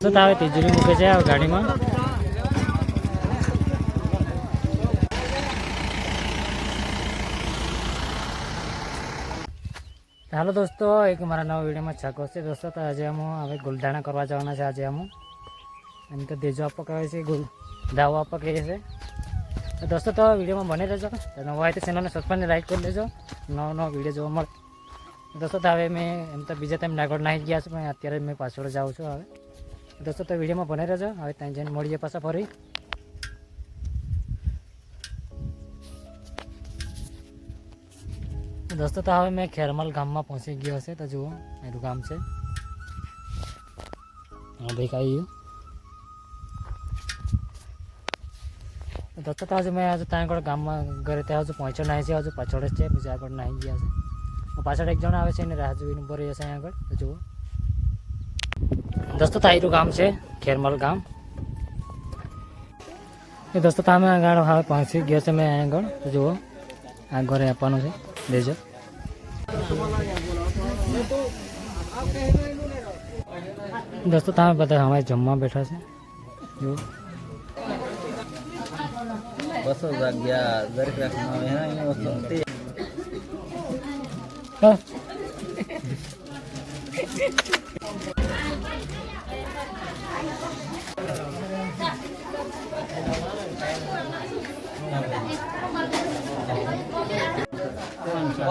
તો આવે તિજોરી મૂકે છે આ ગાડીમાં. હાલો દોસ્તો, એક મારા નવા વિડીયોમાં છકો છે. દોસ્તો, તો આજે અમે હવે ગુલધાણા કરવા જવાના છે. આજે અમે. એમ તો દેજો આપવા કહે છે, ગુલ દાવો આપવા કહે છે. દોસ્તો, તો વિડીયોમાં બની રહેજો. નવા હોય તો ચેનલને સબસ્ક્રાઈબ લાઈક કરી લેજો. નવો નવો વીડિયો જોવા મળે. દોસ્તો, તો હવે મેં એમ તો બીજા ટાઈમ નાગોડ નાહી ગયા છું, પણ અત્યારે મેં પાછળ જાઉં છું હવે. દોસ્તો, તો વિડીયોમાં બની રહેજો. હવે ત્યાં જઈને મળીએ પાછા ફરી. દોસ્તો, તો હવે મેં ખેરમલ ગામમાં પહોંચી ગયો છે, તો જુઓ એનું ગામ છે. હા દેખાઈ ગયું. દોસ્તો તો હજુ મેં હજુ ત્યાં આગળ ગામમાં ઘરે ત્યાં હજુ પહોંચ્યો નહીં છે હજુ પાછળ જ છે બીજા આગળ નહીં ગયા છે પાછળ એક જણ આવે છે એને રાહ જોઈને ઊભો રહી જશે અહીં આગળ જુઓ દોસ્તો તાઈરું ગામ છે ખેરમલ ગામ એ દોસ્તો તમે આગળ હવે પહોંચી ગયો છે મેં આગળ જુઓ આ ઘરે આપવાનું છે દેજો દોસ્તો તમે બધા હવે જમવા બેઠા છે? જુઓ. બસો વાગ્યા દરેક રાખવામાં આવે. એના એની વસ્તુ. તે હા. नाही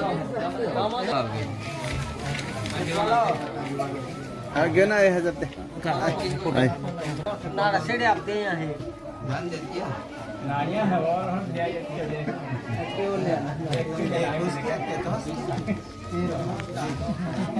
दूध रुसट जाय ना बांधत होतात तर वेगळा सांगे हा बस राम राम काय द्या हा घे ना हे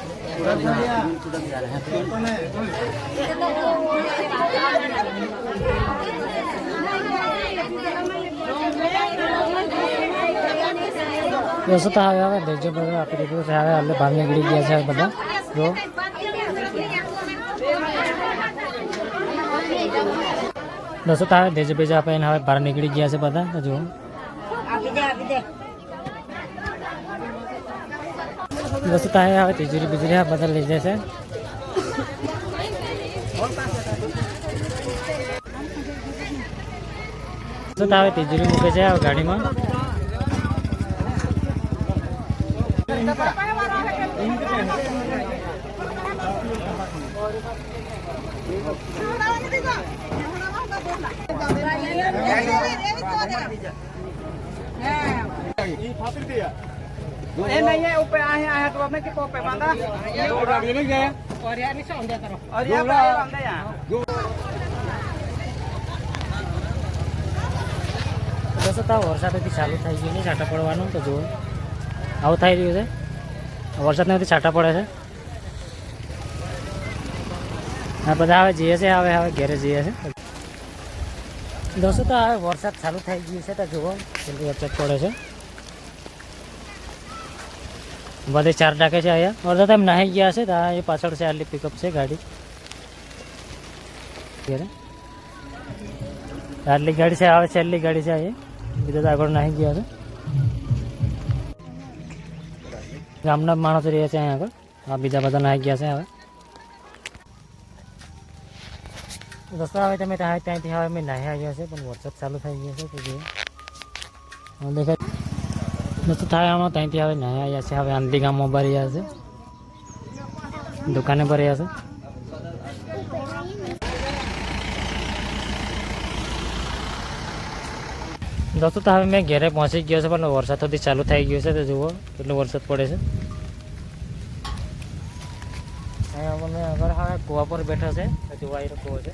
દોસ્તો, તો હવે હવે દેજો બધું આપી દીધું છે. હવે આપણે બહાર નીકળી ગયા છે બધા. જો. દોસ્તો, તો હવે દેજો, બેજો આપીને હવે બહાર નીકળી ગયા છે બધા. તો જુઓ. દોસ્તો તો હવે હવે તિજોરી બિજોરી આ બધા લઈ જશે તો હવે તિજોરી મૂકે છે આ ગાડીમાં ए नहीं है ऊपर आए आए तो अपने के पे बांधा ये गाड़ी नहीं गए और यार नीचे अंदर करो और ये पे बांधा यहां દોસ્તો તો આ વરસાદ હજી ચાલુ થઈ ગયું નહીં છાંટા પડવાનું તો જુઓ આવું થઈ રહ્યું છે વરસાદને બધી છાંટા પડે છે આ બધા હવે જઈએ છે હવે હવે ઘેરે જઈએ છે દોસ્તો તો હવે વરસાદ ચાલુ થઈ ગયું છે તો જુઓ કેટલું વરસાદ પડે છે બધે ચાર ટાકે છે અહીંયા. વરસાદ એમ નાહી ગયા છે તો આ એ પાછળ છે આટલી પિકઅપ છે ગાડી. ઘેરે. આટલી ગાડી છે, આવે છે, આટલી ગાડી છે અહીંયા. બીજા તો આગળ નાહી ગયા છે ગામના માણસો રહે છે અહીંયા આગળ. આ બીજા બધા નાહી ગયા છે હવે. દોસ્તો, હવે તમે ત્યાં ત્યાંથી હવે અમે નાહી આવ્યા છે, પણ વરસાદ ચાલુ થઈ ગયો છે, તો જુઓ હવે દેખાય દોસ્તો થાય આમાં, ત્યાંથી હવે નાહી આવ્યા છે. હવે આંધી ગામમાં ભરી છે. દુકાને રહ્યા છે. દોસ્તો, તો હવે મેં ઘેરે પહોંચી ગયો છે, પણ વરસાદ સુધી ચાલુ થઈ ગયો છે, તો જુઓ કેટલો વરસાદ પડે છે. મને આગળ હવે કૂવા પર બેઠા છે જુવા એ કૂવો છે.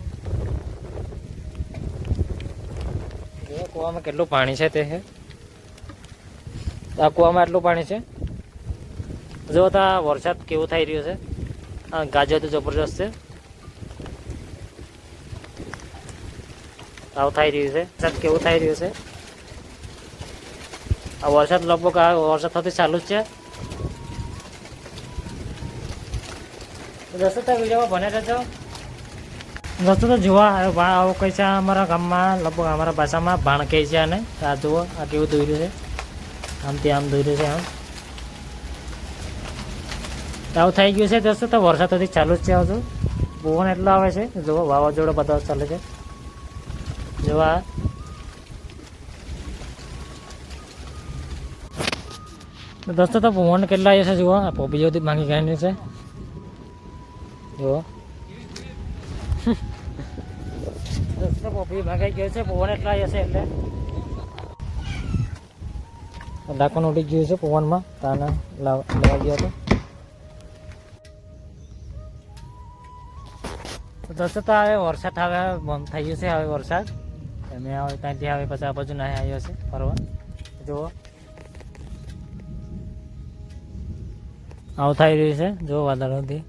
કૂવામાં કેટલું પાણી છે તે. છે આ કૂવામાં આટલું પાણી છે. જો તો વરસાદ કેવું થઈ રહ્યો છે? આ ગાજર તો જબરજસ્ત છે. આવું થઈ રહ્યું છે. વરસાદ કેવું થઈ રહ્યું છે? આ વરસાદ લગભગ આ વરસાદ થતી ચાલુ જ છે. દોસ્તો તો વિડીયોમાં બને રહેજો. દોસ્તો તો જોવા આવું કહે છે? અમારા ગામમાં, લગભગ અમારા ભાષામાં ભાણ કહે છે અને આ જુઓ, આ કેવું દોર્યું છે. આમથી આમ દોર્યું છે આમ. આવું થઈ ગયું છે દોસ્તો, તો વરસાદ હજી ચાલુ જ છે હજુ. પવન એટલો આવે છે જુઓ વાવાઝોડો બધા ચાલે છે. જોવા દોસ્તો, તો પવન કેટલા આવ્યો છે જુઓ. આ પોપી બધી માંગી ગાંડી છે. જુઓ. દોસ્તો પોપી ભાગાઈ ગયો છે, પવન એટલા આવ્યો છે એટલે. ડાકોન ઉડી ગયું છે, પવનમાં તાને લાવ- ગયો તો દોસ્તો તો હવે વરસાદ હવે બંધ થઈ ગયો છે, હવે વરસાદ. અમે હવે ત્યાંથી હવે પછી આ બાજુ ના આવ્યો છે, ફરવા. જુઓ. આવું થઈ રહ્યું છે, જુઓ વાદળોથી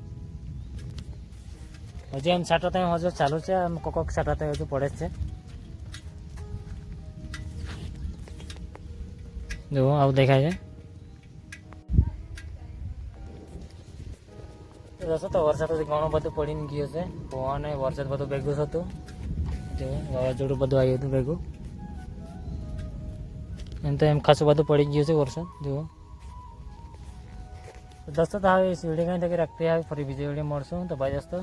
હજી એમ સાટો ત્યાં હજુ ચાલુ છે, એમ કોક કોક ત્યાં હજુ પડે જ છે. જુઓ, આવું દેખાય છે. રસો તો વરસાદ ઘણું બધું પડીને ગયું છે. પવન વરસાદ બધું ભેગું થતું. જો વાવાઝોડું બધું આવ્યું હતું ભેગું. એમ તો એમ ખાસું બધું પડી ગયું છે વરસાદ, જુઓ. તો તો હવે વીડિયો કાંઈ તકે રાખતી આવી ફરી બીજી વીડિયો મળશું, તો ભાઈ દોસ્તો